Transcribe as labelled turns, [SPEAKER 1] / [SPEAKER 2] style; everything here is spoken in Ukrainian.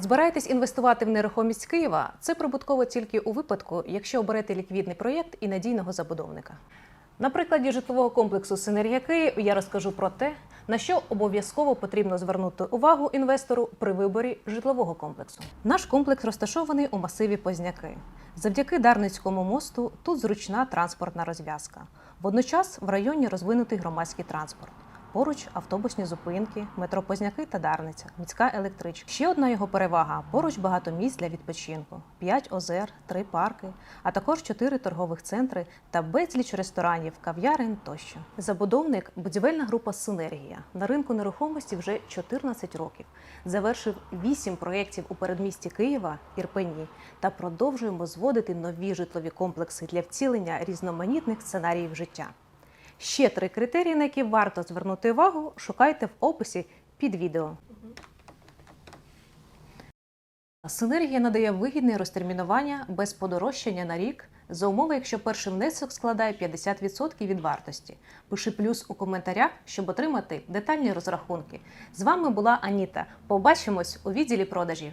[SPEAKER 1] Збираєтесь інвестувати в нерухомість Києва? Це прибутково тільки у випадку, якщо оберете ліквідний проєкт і надійного забудовника. На прикладі житлового комплексу Синергія Київ я розкажу про те, на що обов'язково потрібно звернути увагу інвестору при виборі житлового комплексу. Наш комплекс розташований у масиві Позняки. Завдяки Дарницькому мосту тут зручна транспортна розв'язка. Водночас в районі розвинутий громадський транспорт. Поруч автобусні зупинки, метро Позняки та Дарниця, міська електричка. Ще одна його перевага: поруч багато місць для відпочинку, 5 озер, 3 парки, а також 4 торгових центри та безліч ресторанів, кав'ярень тощо. Забудовник будівельна група Синергія на ринку нерухомості вже 14 років. Завершив 8 проєктів у передмісті Києва, Ірпені та продовжуємо зводити нові житлові комплекси для вцілення різноманітних сценаріїв життя. Ще три критерії, на які варто звернути увагу, шукайте в описі під відео. Синергія надає вигідне розтермінування без подорожчання на рік за умови, якщо перший внесок складає 50% від вартості. Пиши плюс у коментарях, щоб отримати детальні розрахунки. З вами була Аніта. Побачимось у відділі продажів.